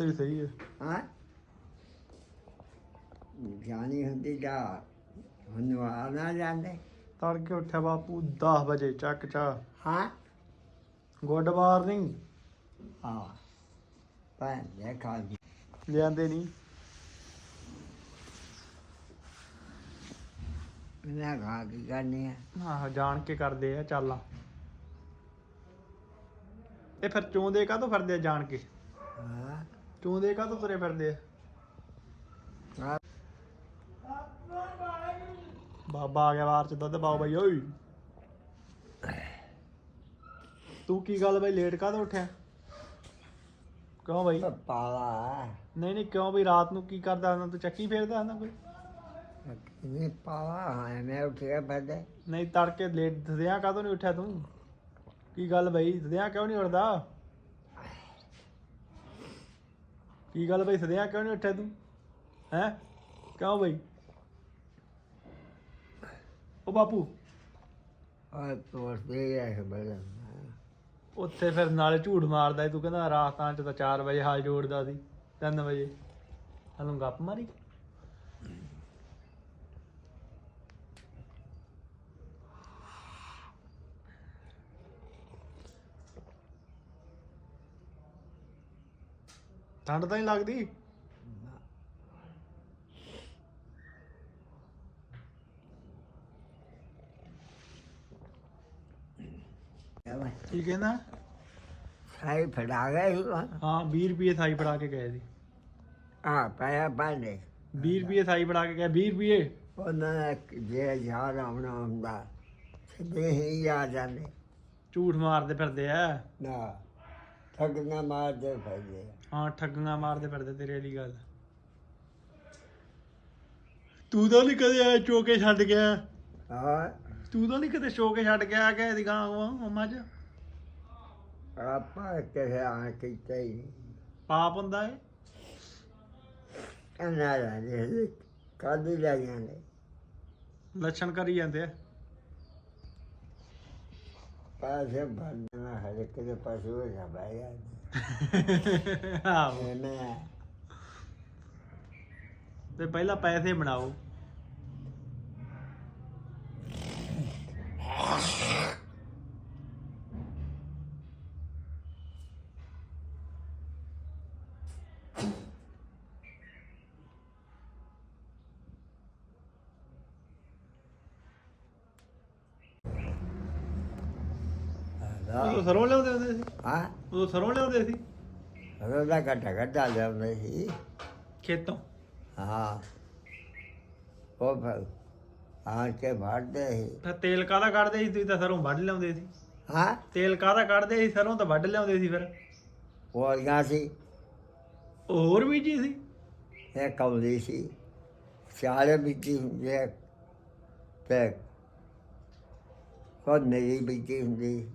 ਸਹੀ ਸਹੀ ਹੈ। ਹਾਂ? ਜਾਣੀ ਹੁੰਦੀ ਜਾ ਹੁਣ ਆ ਨਾ ਜਾਂਦੇ। ਤੜਕੇ ਉੱਠਿਆ ਬਾਪੂ 10 ਵਜੇ ਚੱਕ ਚਾ ਹਾਂ? Good morning. ਹਾਂ। ਪਰ ਦੇਖਾ ਜੀ ਲਿਆਂਦੇ ਨਹੀਂ ਬਿਨਾ ਖਾ ਕੀ ਕਰਨੀ ਹੈ ਆਹ ਜਾਣ ਕੇ ਕਰਦੇ ਆ ਚੱਲ। ਇਹ ਫਿਰ ਚੋਂਦੇ ਕਾਹਤੋਂ ਫਿਰਦੇ ਆ ਜਾਣ ਕੇ? ਹਾਂ। ਚੋਂਦੇ ਕਾਹਤੋਂ ਤੁਰੇ ਫਿਰਦੇ ਆ? ਆ ਬਾਬਾ ਆ ਗਿਆ ਬਾਹਰ ਚ ਦੁੱਧ ਪਾਓ ਬਈ ਓਏ। ਤੂੰ ਕੀ ਗੱਲ ਬਈ ਲੇਟ ਕਾਹਤੋਂ ਉੱਠਿਆ? ਕਿਉਂ ਬਈ? ਪਾਲਾ ਨਹੀਂ ਨਹੀਂ ਕਿਉਂ ਬਈ ਰਾਤ ਨੂੰ ਕੀ ਕਰਦਾ ਹੁੰਦਾ ਤੂੰ ਚੱਕੀ ਫੇਰਦਾ ਹੁੰਦਾ ਕੋਈ? ਇਹ ਪਾਲਾ ਹੈ ਮੈਂ ਉੱਠਿਆ ਬੰਦੇ ਨਹੀਂ ਤੜਕੇ ਲੇਟ ਦਦਿਆਂ ਕਾਹਤੋਂ ਨਹੀਂ ਉੱਠਿਆ ਤੂੰ? ਕੀ ਗੱਲ ਬਈ ਦਦਿਆਂ ਕਿਉਂ ਨਹੀਂ ਉੱਠਦਾ? ਕੀ ਗੱਲ ਬਈ ਸਦਿਆਂ ਕਿਉਂ ਨਹੀਂ ਉੱਠਿਆ ਤੂੰ? ਹੈ? ਕਿਉਂ ਬਈ? ਉਹ ਬਾਪੂ। ਆ ਤੋੜ ਦੇ ਹੈ ਬੜਾ ਉੱਥੇ ਫਿਰ ਨਾਲੇ ਝੂਠ ਮਾਰਦਾ ਸੀ, ਤੂੰ ਕਹਿੰਦਾ ਰਾਤਾਂ ਚ ਤਾਂ 4 ਵਜੇ ਹਾਲ ਜੋੜਦਾ ਸੀ 3 ਵਜੇ। ਹਲੂੰ ਗੱਪ ਮਾਰੀ? ਠੰਡ ਤਾਂ ਨਹੀਂ ਲੱਗਦੀ? ਕੀ ਕਹਿੰਦਾ? ਸਾਈ ਫੜਾ ਗਏ ਹਾਂ 20 ਰੁਪਏ ਥਾਈ ਫੜਾ ਕੇ ਗਏ ਸੀ। ਆ ਪਾਇਆ ਬੰਦੇ 20 ਰੁਪਏ ਥਾਈ ਫੜਾ ਕੇ ਗਏ। 20 ਰੁਪਏ? ਉਹਨਾਂ ਨੇ ਜੇ ਯਾਰ ਆਉਣਾ ਹੁੰਦਾ ਸਿੱਧੇ ਹੀ ਆ ਜਾਂਦੇ। ਝੂਠ ਮਾਰਦੇ ਫਿਰਦੇ ਆ। ਨਾ। ਠੱਗ ਨਾ ਮਾਰਦੇ ਫੈਦੇ ਹਾਂ ਠੱਗੀਆਂ ਮਾਰਦੇ ਫਿਰਦੇ ਤੇਰੇ ਵਾਲੀ ਗੱਲ। ਤੂੰ ਤਾਂ ਨਹੀਂ ਕਦੇ ਐ ਚੋਕੇ ਛੱਡ ਗਿਆ। ਹਾਂ। ਤੂੰ ਤਾਂ ਨਹੀਂ ਕਦੇ ਚੋਕੇ ਛੱਡ ਗਿਆ ਕਿ ਇਹਦੀ ਗਾਂ ਮੰਮਾ ਚ। ਆਪਾਂ ਕਿਸੇ ਆ ਕੀਤਾ ਹੀ ਪਾਪ ਹੁੰਦਾ ਏ ਕਹਿੰਦਾ ਜਾਂਦੇ ਕਾਦੀ ਲੈ ਜਾਂਦੇ ਲੱਛਣ ਕਰੀ ਜਾਂਦੇ ਆ। ਪਾਸੇ ਬੰਦਨਾ ਹਰੇ ਕਿਤੇ ਪਸ਼ੂ ਹੈ ਬਾਇਆ ਆਹੋ। ਮੈਂ ਤੇ ਪਹਿਲਾਂ ਪੈਸੇ ਬਣਾਓ। ਉਦੋਂ ਸਰੋਂ ਲਿਆਉਂਦੇ ਹੁੰਦੇ ਸੀ? ਹਾਂ। ਉਦੋਂ ਸਰੋਂ ਲਿਆਉਂਦੇ ਸੀ? ਰੋਦਾ ਘਟਾ ਘਟਾ ਜਾਂਦੇ ਸੀ। ਖੇਤੋਂ? ਹਾਂ। ਉਹ ਫਿਰ ਆ ਕੇ ਭਾੜਦੇ ਸੀ। ਫਿਰ ਤੇਲ ਕਾਹਦਾ ਕੱਢਦੇ ਸੀ? ਤੁਸੀਂ ਤਾਂ ਸਰੋਂ ਵੱਢ ਲਿਆਉਂਦੇ ਸੀ। ਹਾਂ। ਤੇਲ ਕਾਹਦਾ ਕੱਢਦੇ ਸੀ? ਸਰੋਂ ਤਾਂ ਵੱਢ ਲਿਆਉਂਦੇ ਸੀ ਫਿਰ। ਉਹ ਅਲਗਾ ਸੀ। ਹੋਰ ਵੀ ਜੀ ਸੀ? ਇਹ ਕੌਲੀ ਸੀ। ਚਾਰੇ ਬਿੱਤੀ ਹੁੰਦੀ ਹੈ। ਪੈਕ ਕੋਦ ਮੇਰੀ ਬਿੱਤੀ ਹੁੰਦੀ।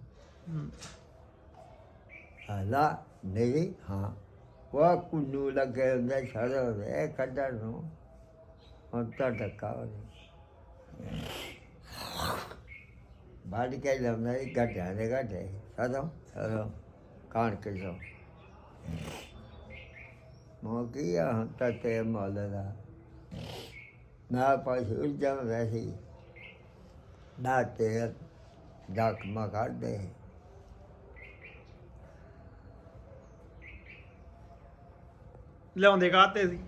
ਹਾਲਾ ਮੇਰੀ ਹਾਂ ਉਹ ਕੁੰਨੂ ਲੱਗੇ ਹੁੰਦੇ ਸ਼ਰੋ ਦੇ ਕੱਢਣ ਨੂੰ ਹੁਣ ਤਾਂ ਟੱਕਾ ਉਹਨੇ ਬਾੜ ਕੇ ਲੰਮੇ ਗੱਡਿਆਂ ਦੇ ਗੱਡੇ ਸਦੋਂ ਸਦੋਂ ਕਾਣ ਕੇ ਜੋ ਮੋਕੀ ਆ ਹੁਣ ਤਾਂ ਤੇ ਮੋਲ ਦਾ ਨਾ ਪਾਸੇ ਜਮ ਵੈਸੀ ਨਾ ਤੇ ਡਾਕ ਮਗਾੜੇ ਲਿਆਉਂਦੇ ਕਾਹਤੇ ਸੀ?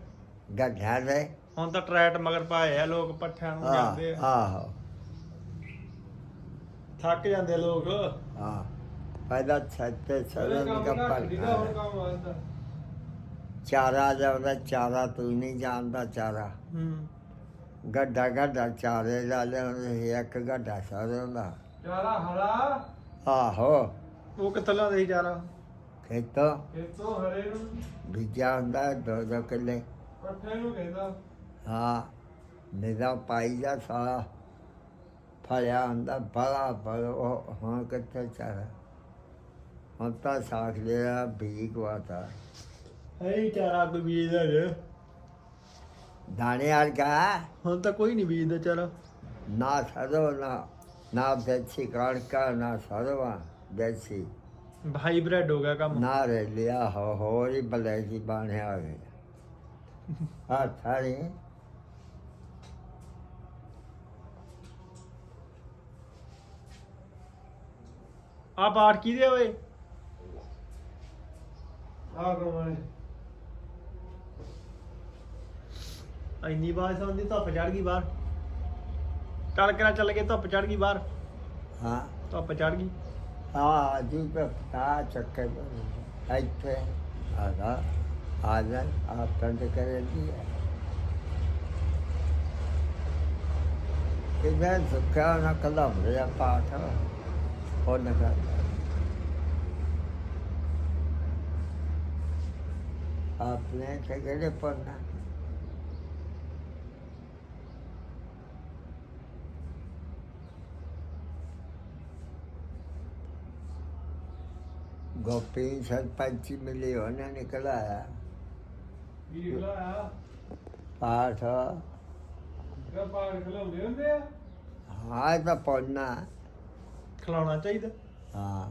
ਗੱਡਿਆਂ ਦੇ ਹੁਣ ਤਾਂ ਟਰੈਟ ਮਗਰ ਪਾਏ ਆ ਲੋਕ ਪੱਠਿਆਂ ਨੂੰ ਜਾਂਦੇ ਆ। ਆਹੋ। ਥੱਕ ਜਾਂਦੇ ਆ ਲੋਕ। ਹਾਂ ਪਹਿਲਾਂ ਛੱਤੇ ਸਰੋਂ ਦਾ ਪਰ ਚਾਰਾ ਜਾਂਦਾ ਚਾਰਾ ਤੂੰ ਨਹੀਂ ਜਾਣਦਾ ਚਾਰਾ। ਹੂੰ। ਗੱਡਾ ਗੱਡਾ ਚਾਰੇ ਲਾ ਲਿਆਉਂਦੇ ਇੱਕ ਗੱਡਾ ਸਰੋਂ ਦਾ ਚਾਰਾ ਹਰਾ। ਆਹੋ। ਉਹ ਕਿੱਥੋਂ ਲਿਆਉਂਦੇ ਸੀ ਚਾਰਾ? ਖੇਤੋਂ? ਖੇਤੋਂ ਹਰੇ ਨੂੰ। ਬੀਜਾ ਹੁੰਦਾ ਦੋ ਦੋ ਕਿੱਲੇ। ਪੱਠੇ ਨੂੰ ਕਹਿੰਦਾ। ਹਾਂ ਨਿਦਾ ਪਾਈ ਜਾ ਸਾਰਾ ਫਲਿਆ ਹੁੰਦਾ ਬੜਾ ਬੜਾ ਉਹ ਹਾਂ ਕਿੱਥੇ ਚਾਰਾ ਹੁਣ ਤਾਂ ਸਾਖ ਲਿਆ ਬੀਕ ਵਾਤਾ। ਹੈ ਹੀ ਚਾਰਾ ਕੋਈ ਬੀਜਦਾ ਜੇ। ਦਾਣੇ ਵਾਲ ਕਾ ਹੁਣ ਤਾਂ ਕੋਈ ਨਹੀਂ ਬੀਜਦਾ ਚਾਰਾ। ਨਾ ਸਰੋਂ ਨਾ ਨਾ ਬੈਠੀ ਕਣਕਾ ਨਾ ਸਰਵਾ ਬੈਠੀ ਹਾਈਬ੍ਰਿਡ ਹੋ ਗਿਆ ਕੰਮ ਨਾ ਰਹਿ ਲਿਆ ਹੋ ਹੋਰ ਹੀ ਬਲੇ ਜੀ ਬਾਣੇ ਆ ਗਏ ਹਾਂ ਸਾਰੇ ਆ ਪਾਠ ਕਿਹਦੇ ਓਏ ਆ ਕਮਾਣੇ ਇੰਨੀ ਬਾਤ ਸੁਣਦੀ ਧੁੱਪ ਚੜ ਗਈ ਬਾਹਰ ਚੱਲ ਕੇ ਚੱਲ ਕੇ ਧੁੱਪ ਚੜ ਗਈ ਬਾਹਰ ਹਾਂ ਧੁੱਪ ਚੜ ਗਈ ਆ ਜੀ ਤੇ ਇੱਥੇ ਆਦਾ ਆ ਜਾ ਆਪ ਕੰਦ ਕਰੇ ਦੀ ਨਾ ਕਲਮ ਰਿਆ ਪਾਠ ਹੋ ਨਗਾ ਆਪਨੇ ਕਿਹੜੇ ਪੜਨਾ ਗੋਪੀ ਸਰਪੰਚ ਮਿਲੇ ਉਹਨੇ ਨਿਕਲਾਇਆ ਕੀ ਖਲਾਇਆ? ਪਾਠ। ਕਾ ਪਾੜ ਖਲਾਉਂਦੇ ਹੁੰਦੇ ਆ? ਹਾਂ ਇਹ ਤਾਂ ਪੜਨਾ ਖਿਲਾਉਣਾ ਚਾਹੀਦਾ। ਹਾਂ।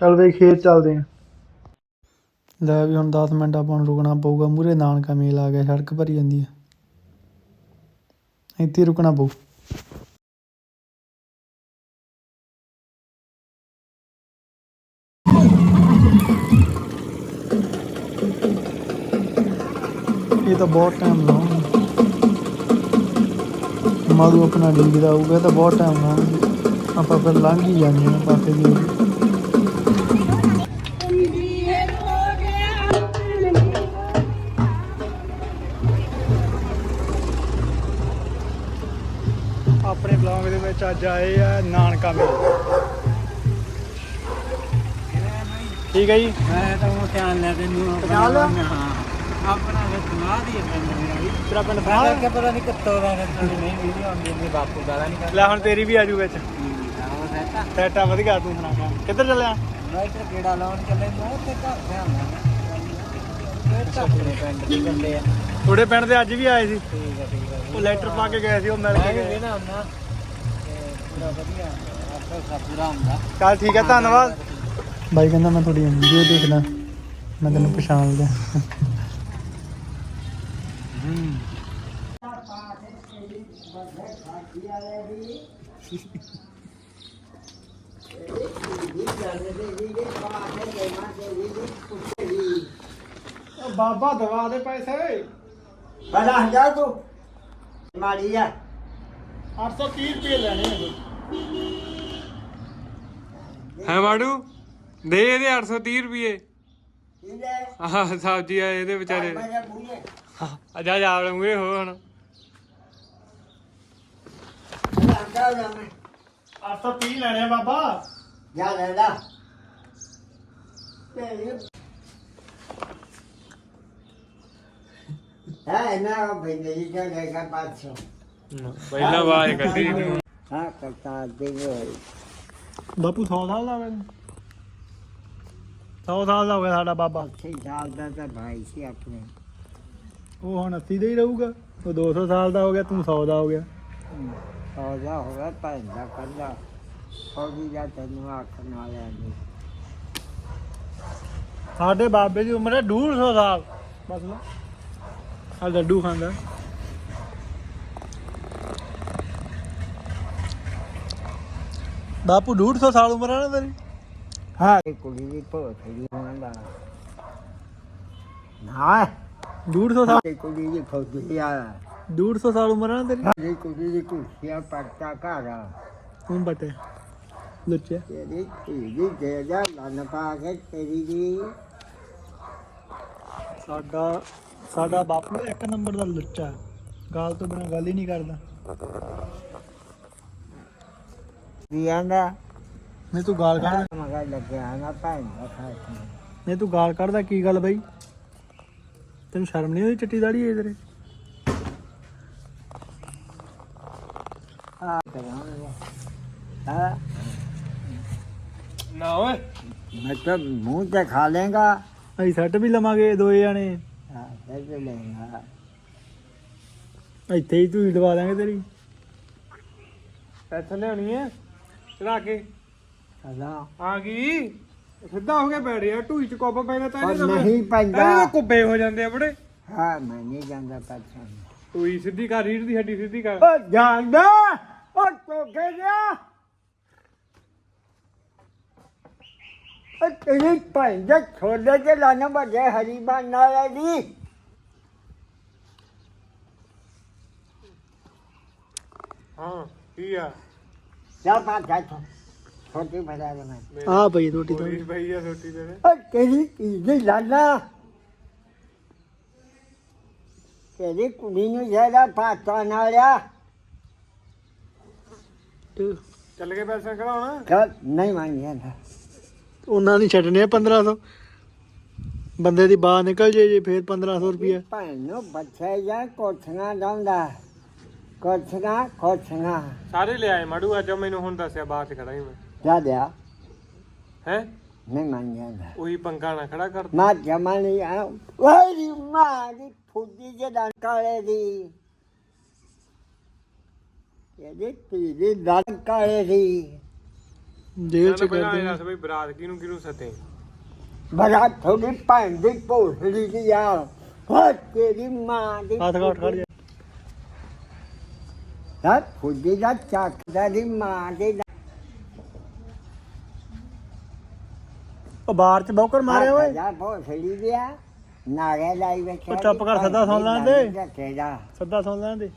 ਚੱਲ ਵੇ ਖੇਤ ਚੱਲਦੇ ਆ। ਲੈ ਵੀ ਹੁਣ 10 ਮਿੰਟ ਆਪਾਂ ਨੂੰ ਰੁਕਣਾ ਪਊਗਾ। ਮੂਰੇ ਨਾਨਕਾ ਮੇਲ ਆ ਗਿਆ ਸੜਕ ਭਰੀ ਜਾਂਦੀ ਆ। ਇੱਥੇ ਹੀ ਰੁਕਣਾ ਪਊ। ਤਾਂ ਬਹੁਤ ਟਾਈਮ ਲਾਉਣਗੇ ਮਾਰੂ ਆਪਣਾ ਡੀਗਦਾ ਹੋਊਗਾ ਤਾਂ ਬਹੁਤ ਟਾਈਮ ਲਾਉਣਗੇ ਆਪਾਂ ਫਿਰ ਲੰਘ ਹੀ ਜਾਂਦੇ ਆ ਪਾਸੇ ਦੀ ਆਪਣੇ ਬਲੌਗ ਦੇ ਵਿੱਚ ਅੱਜ ਆਏ ਆ ਨਾਨਕਾ ਮੇਲ। ਠੀਕ ਹੈ ਜੀ। ਮੈਂ ਤਾਂ ਉਹ ਧਿਆਨ ਲੈ ਤੈਨੂੰ? ਹਾਂ। ਆਪਣਾ ਵਿੱਚ ਮਾਂ ਦੀ ਵੀ ਤੇਰਾ ਪਿੰਡ ਮੈਂ ਫਾਲ ਕਿ ਪਤਾ ਨਹੀਂ ਕਿੱਥੋਂ ਦਾ ਨੇ ਥੋੜੀ ਨਹੀਂ ਵੀਡੀਓ ਆਉਂਦੀ ਨਹੀਂ ਬਾਪੂ ਗਾਲਾਂ ਨਹੀਂ ਕਰਦਾ। ਲੈ ਹੁਣ ਤੇਰੀ ਵੀ ਆਜੂ ਵਿੱਚ। ਸੈਟਾ ਵਧੀਆ ਤੂੰ ਸੁਣਾ ਕਿੱਧਰ ਚੱਲਿਆ? ਮੈਂ ਇੱਧਰ ਕਿਹੜਾ ਲਾਉਣ ਚੱਲੇ ਮੈਂ ਤੇ ਘਰ ਇਹ ਆਪਣੇ ਪਿੰਡ ਦੇ ਬੰਦੇ ਆ। ਥੋੜੇ ਪਿੰਡ ਦੇ ਅੱਜ ਵੀ ਆਏ ਸੀ? ਠੀਕ ਆ ਠੀਕ ਆ। ਉਹ ਲੈਟਰ ਪਾ ਕੇ ਗਏ ਸੀ ਉਹ ਮਿਲ ਕੇ ਗਏ। ਨਾ ਹੁੰਦਾ। ਤੇ ਪੂਰਾ ਵਧੀਆ ਆਪਣਾ ਸਭ ਪੂਰਾ ਹੁੰਦਾ। ਚੱਲ ਠੀਕ ਹੈ ਧੰਨਵਾਦ ਬਾਈ ਕਹਿੰਦਾ ਮੈਂ ਤੁਹਾਡੀ ਵੀਡੀਓ ਦੇਖਦਾ ਮੈਂ ਤੈਨੂੰ ਪਛਾਣ ਲਿਆ ਬਾਬਾ ਦਵਾ ਦੇ ਪੈਸੇ। ਬੜਾ ਜਾ ਤੂੰ ਮਾਰੀ ਆ। 830 ਰੁਪਏ ਲੈਣੇ ਨੇ ਹੈ ਮਾੜੂ ਦੇ ਇਹਦੇ 830 ਰੁਪਏ। ਆਹ ਸਬਜ਼ੀ ਆ ਇਹਦੇ ਵਿਚਾਰੇ। ਮੇਰੇ ਆ ਜਾ ਜਾ ਲਵਾਂਗੇ ਹੋ ਹੁਣ। ਅੰਦਾ ਜਾ ਮੈਂ 830 ਲੈਣੇ ਆ ਬਾਬਾ। ਜਾ ਲੈ ਲਾ। ਹੈ ਨਾ ਬੰਦੇ ਜੀ ਦਾ ਲੈਗਾ 500 ਪਹਿਲਾਂ ਆਵਾਜ਼ ਕੱਢੀ ਤੂੰ ਹਾਂ ਕਰਤਾ ਦੇ ਹੋਏ ਬਾਪੂ 100 ਸਾਲ ਦਾ ਗਿਆ 100 ਸਾਲ ਦਾ ਹੋ ਗਿਆ ਸਾਡਾ ਬਾਬਾ। ਅੱਛੇ ਸਾਲ ਦਾ ਤਾਂ ਭਾਈ ਸੀ ਆਪਣੇ। ਉਹ ਹੁਣ 80 ਦਾ ਹੀ ਰਹੂਗਾ। ਉਹ 200 ਸਾਲ ਦਾ ਹੋ ਗਿਆ ਤੂੰ 100 ਦਾ ਹੋ ਗਿਆ। ਪੌਦਾ ਹੋ ਗਿਆ ਪੈਂਦਾ ਕੰਦਾ ਫੌਜੀ ਦਾ ਤੈਨੂੰ ਆਖਣ ਵਾਲਿਆ ਨਹੀਂ ਸਾਡੇ ਬਾਬੇ ਦੀ ਉਮਰ ਹੈ 150 ਸਾਲ। ਬਸ ਨਾ ਆ ਲੱਡੂ ਖਾਂਦਾ। ਬਾਪੂ 150 ਸਾਲ ਉਮਰ ਹੈ ਨਾ ਤੇਰੀ? ਹਾਂ। ਇਹ ਕੁੜੀ ਦੀ ਭੋਤ ਦੀ ਹੁੰਦਾ ਨਾ। 150 ਸਾਲ ਇਹ ਕੁੜੀ ਦੀ ਫੌਜੀ ਆ। 150 ਸਾਲ ਉਮਰ ਹੈ ਨਾ ਤੇਰੀ? ਇਹ ਕੁੜੀ ਦੀ ਕੁਰਸੀਆਂ ਪੜਤਾ ਘਰ ਆ। ਤੂੰ ਬਟੇ ਲੁੱਚੇ ਤੇਰੀ ਧੀ ਦੀ ਦੇ ਜਾ ਲੰਨ ਪਾ ਕੇ ਤੇਰੀ ਦੀ। ਸਾਡਾ ਸਾਡਾ ਬਾਪੂ ਇੱਕ ਨੰਬਰ ਦਾ ਲੁੱਚਾ। ਹੈ। ਗਾਲ ਤੋਂ ਬਿਨਾ ਗੱਲ ਹੀ ਨਹੀਂ ਕਰਦਾ। ਕੀ ਆਂਦਾ? ਨਹੀਂ ਤੂੰ ਗਾਲ ਕੱਢ। ਮਗਾ ਲੱਗਿਆ ਨਾ ਭੈਣ ਦਾ ਖਾਸ ਨਹੀਂ ਤੂੰ ਗਾਲ ਕੱਢਦਾ ਕੀ ਗੱਲ ਬਈ? ਤੈਨੂੰ ਸ਼ਰਮ ਨਹੀਂ ਆਉਂਦੀ ਚਿੱਟੀ ਦਾੜੀ ਹੈ ਤੇਰੇ? ਆ ਹਾਂ? ਨਾ ਓਏ। ਮੈਂ ਤਾਂ ਮੂੰਹ ਤੇ ਖਾ ਲੇਗਾ ਅਸੀਂ ਸੈੱਟ ਵੀ ਲਵਾਂਗੇ ਦੋਏ ਜਾਣੇ। ਹਾਂ ਲੈਂਗਾ ਇੱਥੇ ਹੀ ਤੂੰ ਹੀ ਲਵਾ ਦਾਂਗੇ ਤੇਰੀ। ਪੈਸੇ ਲਿਆਉਣੀ ਹੈ। ਚੜਾ ਕੇ। ਅਲਾ ਆ ਗਈ। ਸਿੱਧਾ ਹੋ ਕੇ ਬੈਠ ਗਿਆ ਢੂਈ ਚ ਕੁੱਬ ਪੈਣਾ ਤਾਂ ਇਹਦੇ ਤਾਂ ਨਹੀਂ ਪੈਂਦਾ। ਤਾਂ ਕੁੱਬੇ ਹੋ ਜਾਂਦੇ ਆ ਬੜੇ। ਹਾਂ ਮੈਂ ਨਹੀਂ ਜਾਂਦਾ ਪਾਛਾ। ਢੂਈ ਸਿੱਧੀ ਕਰ ਰੀੜ ਦੀ ਹੱਡੀ ਸਿੱਧੀ ਕਰ। ਓ ਜਾਂਦਾ ਓ ਟੋਕੇ ਜਾ ਓ ਤੇਰੀ ਭੈਣ ਦੇ ਛੋਲੇ ਤੇ ਲਾਣਾ ਵੱਡੇ ਹਰੀ ਬਣ ਵਾਲਾ ਦੀ। ਹਾਂ ਕੀ ਆ? ਜਾ ਪਾ ਜਾ ਛੋਟੀ ਬਣਾ ਦੇ ਮੈਂ ਆ ਪਈ ਰੋਟੀ ਤਾਂ। ਆ ਛੋਟੀ ਤੇਰੇ ਓ ਤੇਰੀ ਧੀ ਲਾਣਾ ਤੇਰੀ ਕੁੜੀ ਨੂੰ ਜਿਹੜਾ ਪਾਤਾ ਨਾਲਿਆ ਚੱਲ ਕੇ ਪੈਸੇ ਕਢਾਉਣਾ? ਕਹ ਨਹੀਂ ਮੰਗਿਆ ਨਾ ਉਹਨਾਂ ਨਹੀਂ ਛੱਡਣੇ 1500 ਬੰਦੇ ਦੀ ਬਾਹ ਨਿਕਲ ਜੇ ਜੇ ਫੇਰ 1500 ਰੁਪਏ ਭੈਣ ਨੂੰ ਬੱਚੇ ਜਾਂ ਕੋਠੀਆਂ ਡਾਉਂਦਾ ਕੋਠੀਆਂ ਕੋਠੀਆਂ ਸਾਰੇ ਲਿਆਏ ਮਾੜੂ ਅੱਜ ਮੈਨੂੰ ਹੁਣ ਦੱਸਿਆ ਬਾਅਦ ਚ ਖੜਾ ਹੀ ਮੈਂ। ਜਾ ਦਿਆ ਹੈ ਨਹੀਂ ਮੰਗਿਆ ਨਾ ਉਹੀ ਪੰਗਾ ਨਾ ਖੜਾ ਕਰ ਮਾਂ ਜਮਾ ਨਹੀਂ ਆ ਵਾਰੀ ਮਾਂ ਦੀ ਫੁੱਦੀ ਜੇ ਕਾਲੇ ਦੀ ਇਹਦੇ ਤੀਰੀ ਦੰਦ ਕਾਲੇ ਦੀ ਜੇਲ੍ਹ ਚ ਚੱਲ ਪਹਿਲਾਂ ਕਰਦੇ ਇਹ ਨੇ। ਦੱਸ ਬਈ ਬਰਾਤ ਕਿਹਨੂੰ ਕਿਹਨੂੰ ਸੱਦੇ ਬੜਾ ਥੋੜੀ ਭੈਣ ਦੀ ਭੋਸੜੀ ਦੀ ਆ ਹੋ ਤੇਰੀ ਮਾਂ ਦੀ ਹੱਥ ਘਾਟ ਖੜ ਜਾ ਹਾਂ ਫੁੱਦੀ ਦਾ ਚੱਕਦਾ ਦੀ ਮਾਂ ਦੀ ਉਹ ਬਾਹਰ ਚ ਬੌਕਰ ਮਾਰੇ ਓਏ। ਜਾ ਭੋਸੜੀ ਦੀ ਆ ਨਾਰੇ ਲਾਈ ਵੇਖਿਆ ਉਹ ਚੁੱਪ ਕਰ, ਸਦਾ ਸੁਣ ਲੈਣ ਦੇ। ਤੇਰਾ ਸੱਦਾ ਸੁਣ ਲੈਂਦੇ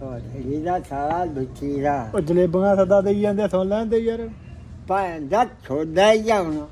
ਭੋਸੜੀ ਦਾ ਸਾਰਾ ਦੁੱਚੀ ਦਾ। ਉਹ ਜਲੇਬੀਆਂ ਸੱਦਾ ਦੇਈ ਜਾਂਦੇ ਸੁਣ ਲੈਂਦੇ ਯਾਰ। ਭੈਣ ਦਾ ਛੋਦਾ ਹੀ ਜਾਉਣਾ